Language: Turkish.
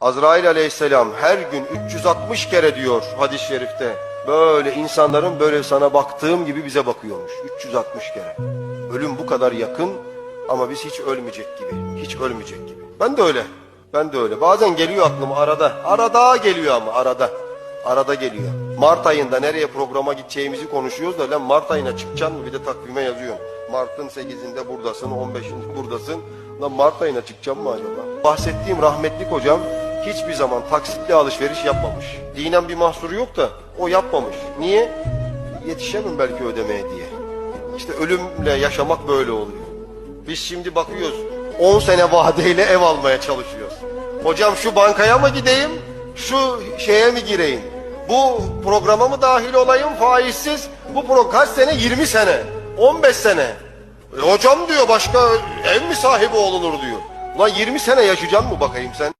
Azrail aleyhisselam her gün 360 kere diyor hadis-i şerifte. Böyle insanların böyle sana baktığım gibi bize bakıyormuş. 360 kere. Ölüm bu kadar yakın ama biz hiç ölmeyecek gibi. Hiç ölmeyecek gibi. Ben de öyle. Ben de öyle. Bazen geliyor aklıma arada. Arada geliyor ama arada. Arada geliyor. Mart ayında nereye programa gideceğimizi konuşuyoruz da lan Mart ayına çıkacaksın mı? Bir de takvime yazıyorum. Mart'ın 8'inde buradasın, 15'inde buradasın. Lan Mart ayına çıkacağım mı acaba? Bahsettiğim rahmetlik hocam hiçbir zaman taksitli alışveriş yapmamış. Dinen bir mahsuru yok da o yapmamış. Niye? Yetişemem belki ödemeye diye. İşte ölümle yaşamak böyle oluyor. Biz şimdi bakıyoruz 10 sene vadeyle ev almaya çalışıyoruz. Hocam şu bankaya mı gideyim, şu şeye mi gireyim? Bu programa mı dahil olayım faizsiz? Bu pro kaç sene? 20 sene, 15 sene. E hocam diyor başka ev mi sahibi olunur diyor. Ulan 20 sene yaşayacağım mı bakayım sen?